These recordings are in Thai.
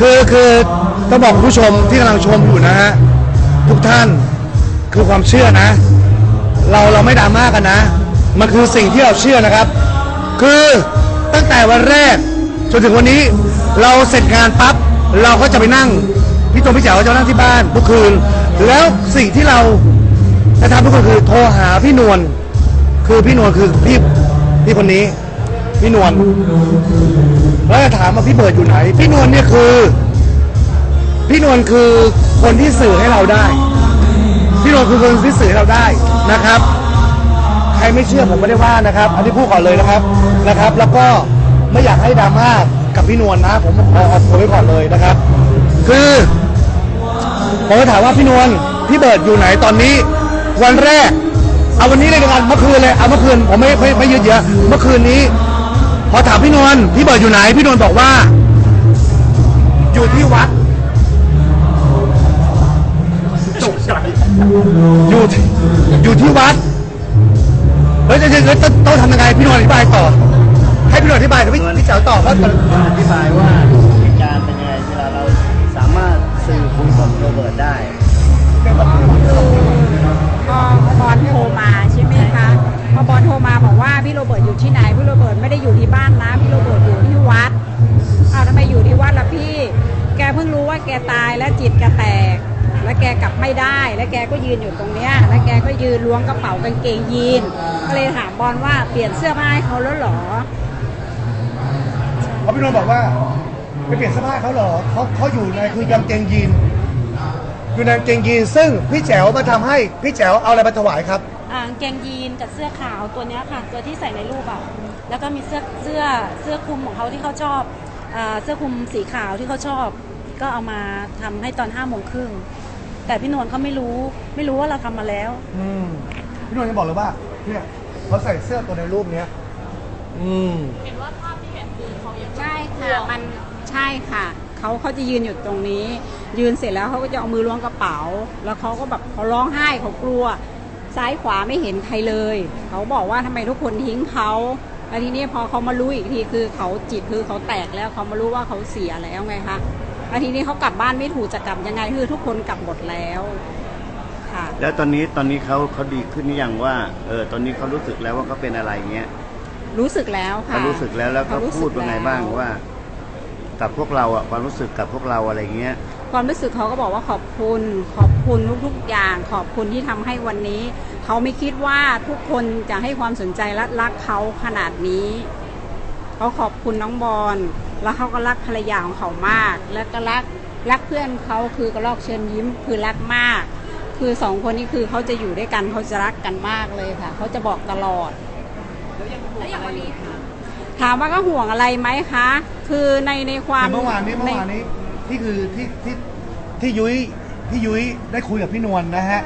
คือคือต้องบอกคุณผู้ชมที่กำลังชมอยู่นะฮะทุกท่านคือความเชื่อนะ เราเราไม่ดราม่ากันนะ มันคือสิ่งที่เราเชื่อนะครับ คือตั้งแต่วันแรกจนถึงวันนี้เราเสร็จงานปั๊บเราก็จะไปนั่งพี่ตรงพี่แจ๋วจะนั่งที่บ้านทุกคืน แล้วสิ่งที่เราจะทำทุกคนคือโทรหาพี่นวลคือพี่นวลคือพี่พี่คนนี้ พี่นวล แล้วจะถามว่าพี่เบิร์ดอยู่ไหน พี่นวลเนี่ยคือ พี่นวลคือคนที่สื่อให้เราได้ พี่นวลคือคนที่สื่อให้เราได้นะครับ ใครไม่เชื่อผมไม่ได้ว่านะครับ อันนี้พูดก่อนเลยนะครับนะครับ แล้วก็ไม่อยากให้ดราม่ากับพี่นวลนะ ผมขอออกตัวไว้ก่อนเลยนะครับ คือผมจะถามว่าพี่นวลพี่เบิร์ดอยู่ไหนตอนนี้ วันแรกเอาวันนี้เลยดีกว่าเมื่อคืนเลยเอาเมื่อคืนผมไม่ไม่ไม่ยืดเยอะเมื่อคืนนี้ พอถามพี่นวลพี่เบิร์ดอยู่ไหน พี่นวลบอกว่า อยู่ที่วัดจอยู่ที่อยู่ที่วัดเฮ้ยเดี๋ยวเดี๋ยวต้องทำยังไงพี่นวลอธิบายต่อ ให้พี่นวลอธิบายเดี๋ยวพี่พี่เจ๋วต่อเพราะอธิบายว่า พี่โรเบิร์ตอยู่ที่ไหนพี่โรเบิร์ตไม่ได้อยู่ที่บ้านนะพี่โรเบิร์ตอยู่ที่วัดอ้าวทำไมอยู่ที่วัดล่ะพี่ แกเพิ่งรู้ว่าแกตายแล้วจิตแกแตก แล้วแกกลับไม่ได้ แล้วแกก็ยืนอยู่ตรงเนี้ยแล้วแกก็ยืนล้วงกระเป๋ากางเกงยีนก็เลยถามบอลว่าเปลี่ยนเสื้อผ้าให้เขาแล้วเหรอเพราะพี่นวลบอกว่าไปเปลี่ยนเสื้อผ้าเขาเหรอเขาเขาอยู่ในคือกางเกงยีนอยู่ในกางเกงยีนซึ่งพี่แจ๋วมาทำให้พี่แจ๋วเอาอะไรมาถวายครับ กางเกงยีนกับเสื้อขาวตัวเนี้ยค่ะ ตัวที่ใส่ในรูปอะแล้วก็มีเสื้อเสื้อเสื้อคลุมของเขาที่เขาชอบอ่าเสื้อคลุมสีขาวที่เขาชอบ ก็เอามาทำให้ตอนห้าโมงครึ่งแต่พี่นวลเขาไม่รู้ไม่รู้ว่าเราทำมาแล้ว อืมพี่นวลจะบอกเลยว่าเนี่ยเขาใส่เสื้อตัวในรูปเนี้ยอืมใช่ค่ะมันใช่ค่ะเขาเขาจะยืนอยู่ตรงนี้ ยืนเสร็จแล้วเขาก็จะเอามือล้วงกระเป๋า แล้วเขาก็แบบเขาร้องไห้เขากลัว ซ้ายขวาไม่เห็นใครเลย เขาบอกว่าทำไมทุกคนทิ้งเขาแล้วทีนี้พอเขามารู้อีกทีคือเขาจิตคือเขาแตกแล้วเขามารู้ว่าเขาเสียแล้วไงคะแล้วทีนี้เขากลับบ้านไม่ถูกจะกลับยังไงคือทุกคนกลับหมดแล้วค่ะแล้วตอนนี้ตอนนี้เขาเขาดีขึ้นหรือยังว่าเออตอนนี้เขารู้สึกแล้วว่าเขาเป็นอะไรเงี้ยรู้สึกแล้วค่ะเขารู้สึกแล้วแล้วก็เขารู้สึกพูดว่าไงบ้างแล้วว่า กับพวกเราอะความรู้สึกกับพวกเราอะไรเงี้ย ความรู้สึกเขาก็บอกว่าขอบคุณ ขอบคุณทุกๆอย่าง ขอบคุณที่ทำให้วันนี้ เขาไม่คิดว่าทุกคนจะให้ความสนใจและรักเขาขนาดนี้เขาขอบคุณน้องบอลแล้วเขาก็รักภรรยาของเขามาก แล้วก็รักรักเพื่อนเขาคือกระลอกเชิญยิ้มคือรักมาก คือสองคนนี้คือเขาจะอยู่ด้วยกันเขาจะรักกันมากเลยค่ะเขาจะบอกตลอด แล้วอย่างวันนี้ ถามว่าก็ห่วงอะไรไหมคะ คือในในความแต่เมื่อวานนี้เมื่อวานนี้ที่คือที่ที่ที่ยุ้ยที่ยุ้ยได้คุยกับพี่นวลนะฮะ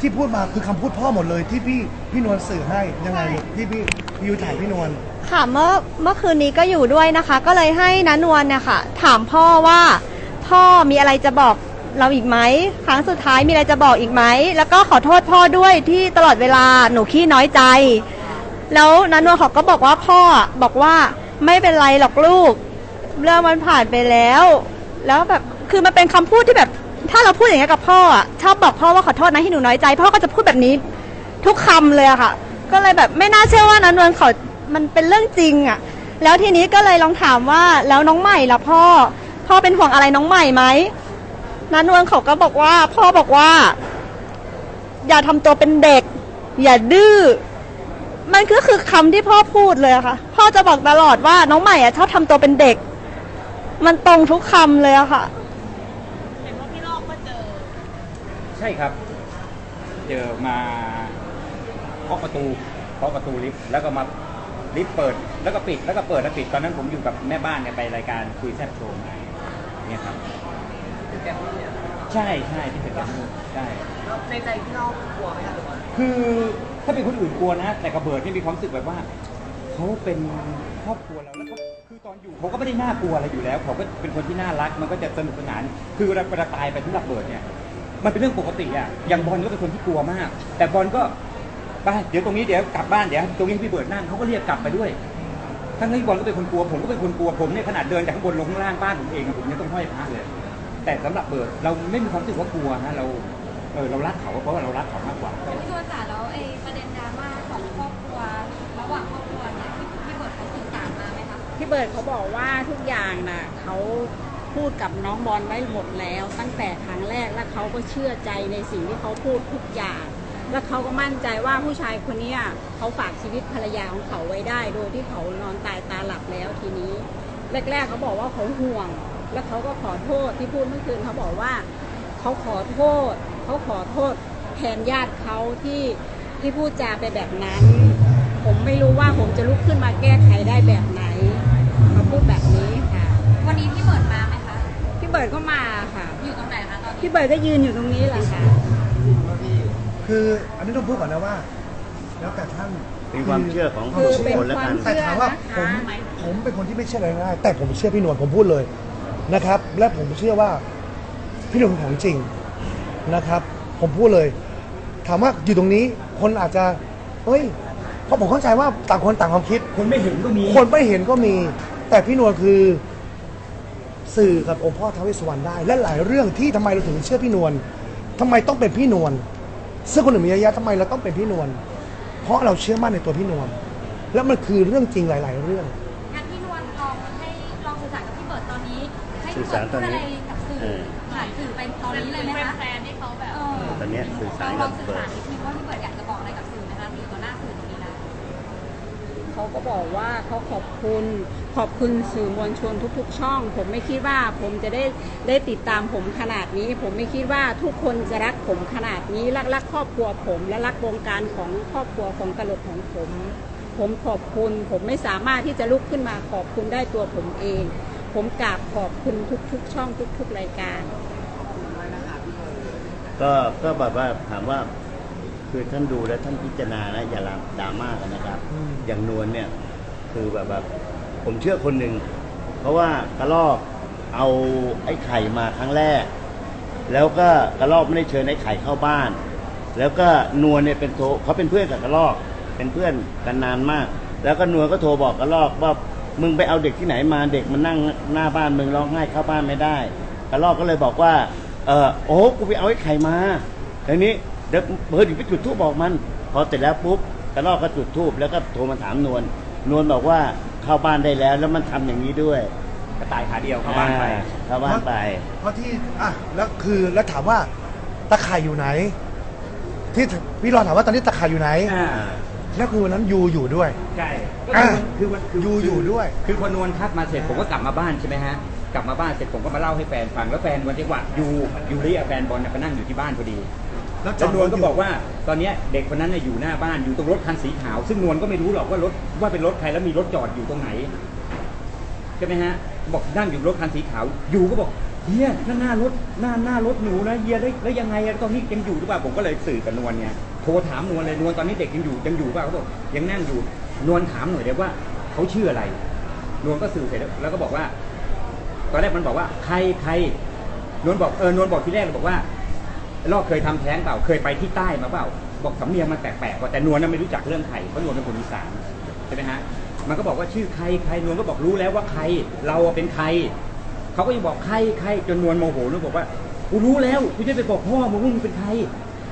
ที่พูดมาคือคำพูดพ่อหมดเลยที่พี่พี่นวลสื่อให้ยังไงพี่พี่พี่ยุ้ยถ่ายพี่นวล ค่ะเมื่อเมื่อคืนนี้ก็อยู่ด้วยนะคะ ก็เลยให้นันวลเนี่ยค่ะถามพ่อว่า พ่อมีอะไรจะบอกเราอีกไหมครั้งสุดท้ายมีอะไรจะบอกอีกไหมแล้วก็ขอโทษพ่อด้วยที่ตลอดเวลาหนูขี้น้อยใจ แล้วนันวลเขาก็บอกว่าพ่อบอกว่าไม่เป็นไรหรอกลูก เรื่องมันผ่านไปแล้ว แล้วแบบคือมันเป็นคำพูดที่แบบ ถ้าเราพูดอย่างนี้กับพ่ออะชอบบอกพ่อว่าขอโทษนะที่หนูน้อยใจ พ่อก็จะพูดแบบนี้ ทุกคำเลยอะค่ะ ก็เลยแบบไม่น่าเชื่อว่านันวลเขามันเป็นเรื่องจริงอะแล้วทีนี้ก็เลยลองถามว่าแล้วน้องใหม่ล่ะพ่อ พ่อเป็นห่วงอะไรน้องใหม่ไหมนันวลเขาก็บอกว่า พ่อบอกว่า อย่าทำตัวเป็นเด็ก อย่าดื้อ มันก็คือคำที่พ่อพูดเลยอะค่ะ พ่อจะบอกตลอดว่าน้องใหม่อะชอบทำตัวเป็นเด็ก มันตรงทุกคำเลยอะค่ะใช่ครับ เจอมาเคาะประตูเคาะประตูลิฟต์แล้วก็มาลิฟต์เปิด แล้วก็ปิดแล้วก็เปิดแล้วปิดตอนนั้นผมอยู่กับแม่บ้านเนี่ยไปรายการคุยแซ่บโชว์มาเนี่ยครับ ใช่ใช่ที่เป็นแบบนี้ใช่ในใจพี่เรากลัวไหมคะหรือว่าคือถ้าเป็นคนอื่นกลัวนะ แต่กระเบิดนี่มีความรู้สึกแบบว่าเขาเป็นครอบครัวเราแล้วก็คือตอนอยู่เขาก็ไม่ได้น่ากลัวอะไรอยู่แล้วเขาก็เป็นคนที่น่ารักมันก็จะสนุกสนาน คือเวลาเวลาตายไปที่ระเบิดเนี่ย มันเป็นเรื่องปกติอะอย่างบอลก็เป็นคนที่กลัวมาก แต่บอลก็ไปเดี๋ยวตรงนี้เดี๋ยวกลับบ้านเดี๋ยวตรงนี้ให้พี่เบิร์ดนั่งเขาก็เรียกกลับไปด้วยทั้งที่บอลก็เป็นคนกลัวผมก็เป็นคนกลัวผมเนี่ยขนาดเดินจากข้างบนลงข้างล่างบ้านผมเองอะผมยังต้องห้อยพระเลย แต่สำหรับเบิร์ดเราไม่มีความรู้สึกว่ากลัวนะเราเออเรารักเขาเพราะว่าเรารักเขามากกว่า พี่ตัวจ๋าแล้วไอ้ประเด็นดราม่าของครอบครัวระหว่างครอบครัวเนี่ยพี่พี่เบิร์ดเขาสื่อสารมาไหมคะพี่เบิร์ดเขาบอกว่าทุกอย่างน่ะเขาพูดกับน้องบอลไว้หมดแล้ว ตั้งแต่ครั้งแรกแล้วเขาก็เชื่อใจในสิ่งที่เขาพูดทุกอย่าง แล้วเขาก็มั่นใจว่าผู้ชายคนเนี้ยเขาฝากชีวิตภรรยาของเขาไว้ได้ โดยที่เขานอนตายตาหลับแล้วทีนี้ แรกๆเขาบอกว่าเขาห่วง แล้วเขาก็ขอโทษที่พูดเมื่อคืนเขาบอกว่าเขาขอโทษเขาขอโทษแทนญาติเขาที่ที่พูดจาไปแบบนั้น ผมไม่รู้ว่าผมจะลุกขึ้นมาแก้ไขได้แบบไหนเขาพูดแบบนี้ค่ะวันนี้พี่เบิร์ดมาไหมคะพี่เบิร์ดก็มาค่ะ อยู่ตรงไหนคะตอนนี้พี่เบิร์ดก็ยืนอยู่ตรงนี้แหละค่ะคืออันนี้ต้องพูดก่อนนะว่า แล้วแต่ท่าน เป็นความเชื่อของคือทุกเป็นคนแล้วควากัมนแต่ถามว่าผมผมเป็นคนที่ไม่เชื่ออะไรง่ายแต่ผมเชื่อพี่นวลผมพูดเลย นะครับ และผมเชื่อว่าพี่นวลเป็นของจริงนะครับ ผมพูดเลย ถามว่าอยู่ตรงนี้คนอาจจะเฮ้ยเพราะผมเข้าใจว่าต่างคนต่างความคิด คนไม่เห็นก็มีคนไม่เห็นก็มี แต่พี่นวลคือ สื่อกับองค์พ่อท้าวเวสสุวรรณได้ และหลายเรื่องที่ทำไมเราถึงเชื่อพี่นวลทำไมต้องเป็นพี่นวลซึ่งคนอื่นมีเยอะแยะทำไมเราต้องเป็นพี่นวลเพราะเราเชื่อมั่นในตัวพี่นวลและมันคือเรื่องจริงหลาย ๆ เรื่อง สื่พี่อเบิสารร์ดตพูอนดนี้อะไรกับสื่อเออผ่านสื่อไปตอนนี้เลยไหมคะแฟนที่เขาแบบตอนเนี้ยสื่อสารลกัอบงสื่อเบิสาร์รดนิดนึงว่าพี่เบิร์ดอยากจะบอกอะไรกับสื่อไหมคะอยู่ต่อหน้าสื่อตรงนี้แล้วเขาก็บอกว่าเขาขอบคุณขอบคุณสื่อมวลชนทุก ๆ ช่อง ผมไม่คิดว่าผมจะได้ได้ติดตามผมขนาดนี้ ผมไม่คิดว่าทุกคนจะรักผมขนาดนี้รักรักครอบครัวผม และรักวงการของครอบครัวของตลกของผม ผมขอบคุณ ผมไม่สามารถที่จะลุกขึ้นมาขอบคุณได้ตัวผมเอง ผมกราบขอบคุณทุกๆ ช่องทุก ๆ รายการ ก็ก็แบบว่าถามว่าคือท่านดูแล้วท่านพิจารณานะอย่าดราม่ากันนะครับ อืม อย่างนวลเนี่ยคือแบบแบบผมเชื่อคนหนึ่งเพราะว่ากระลอกเอาไอ้ไข่มาครั้งแรก แล้วก็กระลอกไม่ได้เชิญไอ้ไข่เข้าบ้าน แล้วก็นวลเนี่ยเป็นโทรเขาเป็นเพื่อนกับกระลอก เป็นเพื่อนกันนานมาก แล้วก็นวลก็โทรบอกกระลอกว่า มึงไปเอาเด็กที่ไหนมาเด็กมันนั่งหน้าบ้านมึงร้องไห้เข้าบ้านไม่ได้กระลอกก็เลยบอกว่า เออโอ้กูไปเอาไอ้ไข่มาทีนี้เดี๋ยวเพิร์ดไปจุดทูบบอกมัน พอเสร็จแล้วปุ๊บกระลอกก็จุดทูบแล้วก็โทรมาถามนวลนวลบอกว่าเข้าบ้านได้แล้วแล้วมันทำอย่างนี้ด้วยกระต่ายขาเดียวเข้าบ้านไปอ่เข้าบ้านไป เพราะที่อะแล้วคือแล้วถามว่าตะข่ายอยู่ไหน ที่พี่รอนถามว่าตอนนี้ตะข่ายอยู่ไหนอ่า แล้วคือวันนั้นยูอยู่ด้วย ใช่อะคือวันคืออยู่อยู่ด้วย คือพอนวลทักมาเสร็จผมก็กลับมาบ้านใช่ไหมฮะ กลับมาบ้านเสร็จผมก็มาเล่าให้แฟนฟังแล้วแฟนวันที่ว่ายูยูริอะแฟนบอลน่ะก็นั่งอยู่ที่บ้านพอดี แล้วจแล้อวดนวลรถอยู่ก็บอกว่าตอนเนี้ยเด็กคนนั้นน่ะอยู่หน้าบ้านอยู่ตรงรถคันสีขาว ซึ่งนวลก็ไม่รู้หรอกว่ารถว่าเป็นรถใครแล้วมีรถจอดอยู่ตรงไหน ใช่ไหมฮะ บอกนั่งอยู่รถคันสีขาว ยูก็บอก เฮียนั่นหน้ารถหน้าหน้ารถหนูนะเฮียแล้วแล้วยังไงอะตอนนี้ยังอยู่หรือเปล่าผมก็เลยสื่อกับนวลไงโทรถามนวลเลยนวลตอนนี้เด็กยังอยู่ยังอยู่เปล่าเขาบอกยังนั่งอยู่นวลถามหน่อยเดียวว่าเขาชื่ออะไร นวลก็สื่อเสร็จแล้วแล้วก็บอกว่า ตอนแรกมันบอกว่าใครใครนวลบอกเออนวลบอกที่แรกบอกว่าลอกเคยทำแท้งเปล่าเคยไปที่ใต้มาเปล่าบอกสำเนียงมันแปลกๆกว่าแต่นวลน่ะไม่รู้จักเรื่องไทยเพราะนวลเป็นคนอีสานใช่ไหมฮะมันก็บอกว่าชื่อใครใครนวลก็บอกรู้แล้วว่าใคร เราเป็นใคร เขาก็ยังบอกใครใครจนนวลโมโหนวบอกว่ากูรู้แล้วกูจะไปบอกพ่อมึงว่ามึงเป็นใคร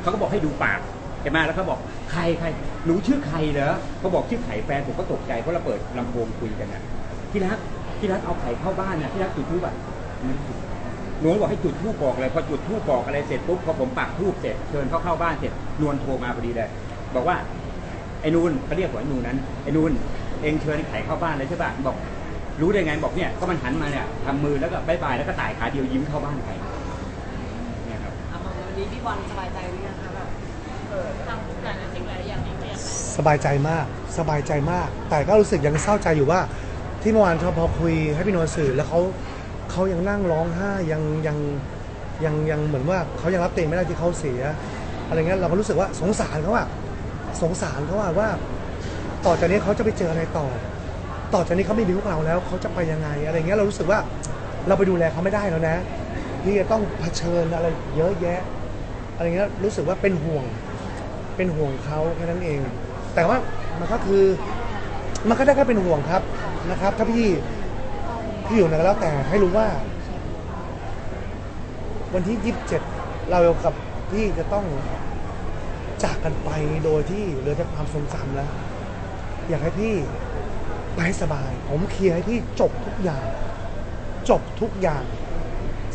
เขาก็บอกให้ดูปากใช่ไหมแล้วเขาบอกใครใครหนูชื่อใครเหรอเขาบอกชื่อไข่แฟนผมก็ตกใจเพราะเราเปิดลำโพงคุยกันนะที่รักที่รักเอาไข่เข้าบ้านนะที่รักจุดทูบอะนวลบอกให้จุดทูบบอกเลยพอจุดทูบบอกอะไรเสร็จปุ๊บพอผมปักทูบเสร็จเชิญเขาเข้าบ้านเสร็จนวลโทรมาพอดีเลยบอกว่าไอ้นูนเขาเรียกว่าไอ้นูนนั้นไอ้นูนเองเชิญไอ้ไข่เข้าบ้านเลยใช่ป่ะบอก รู้ได้ไงบอกเนี่ยก็มันหันมาเนี่ยทำมือแล้วก็บายบายแล้วก็ต่ายขาเดียวยิ้มเข้าบ้านไปเนี่ยครับเอามาวันนี้พี่บอลสบายใจหรือยังคะแบบเออทำหลายสิ่งหลายอย่างที่ไม่อยากไปสบายใจมากสบายใจมาก แต่ก็รู้สึกยังเศร้าใจอยู่ว่า ที่เมื่อวานพอคุยให้พี่นวลสื่อแล้วเขาเขายังนั่งร้องไห้ยังยังยังยังเหมือนว่าเขายังรับเต็มไม่ได้ที่เขาเสียอะไรเงี้ยเราก็รู้สึกว่าสงสารเขาอะสงสารเขาอะว่า ต่อจากนี้เขาจะไปเจออะไรต่อ ต่อจากนี้เขาไม่มีพวกเราแล้วเขาจะไปยังไงอะไรเงี้ยเรารู้สึกว่าเราไปดูแลเขาไม่ได้แล้วนะที่จะต้องเผชิญอะไรเยอะแยะอะไรเงี้ยรู้สึกว่าเป็นห่วงเป็นห่วงเขาแค่นั้นเอง แต่ว่ามันก็คือมันก็ได้แค่เป็นห่วงครับนะครับ ถ้าพี่พี่อยู่ไหนก็แล้วแต่ให้รู้ว่า วันที่ยี่สิบเจ็ดเรากับพี่จะต้องจากกันไปโดยที่เหลือแต่ความทรงจำแล้ว อยากให้พี่ ไปให้สบาย ผมเคลียร์ให้พี่จบทุกอย่าง จบทุกอย่าง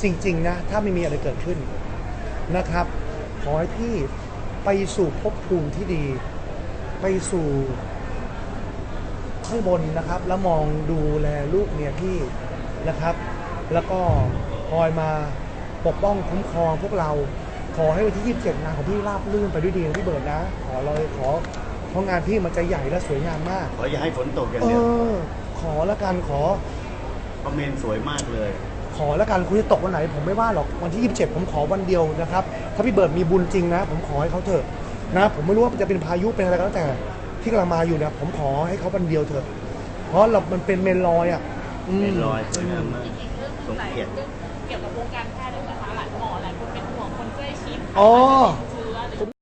จริง ๆ นะ ถ้าไม่มีอะไรเกิดขึ้นนะครับ ขอให้พี่ไปสู่ภพภูมิที่ดี ไปสู่ข้างบนนะครับ แล้วมองดูแลลูกเมียพี่นะครับ แล้วก็คอยมาปกป้องคุ้มครองพวกเรา ขอให้วันที่ 27งานของพี่ราบรื่นไปด้วยดีนะพี่เบิร์ดนะ ขอเลยขอ เพราะงานพี่มันจะใหญ่และสวยงามมาก ขออย่าให้ฝนตกอย่างเอเดียวอขอละกันขอ เพราะเมนสวยมากเลย ขอละกันคุณจะตกวันไหน ผมไม่ว่าหรอกวันที่ 27 ผมขอวันเดียวนะครับ ถ้าพี่เบิร์ดมีบุญจริงนะ ผมขอให้เขาเถอะนะ ผมไม่รู้ว่าจะเป็นพายุเป็นอะไรก็แล้วแต่ที่กำลังมาอยู่เนี่ยผมขอให้เขาวันเดียวเถอะ เพราะเรามันเป็นเมนลอยอะอืเมนลอยสวยงามมาก อีกเรื่องหสนึ่งมหลายเกียรติเรื่องเกี่ยวกับวงการแพทย์ด้วยนะคะหลายหมอหลายคนเป็นห่วงคนใกล้ชิดอ๋อจ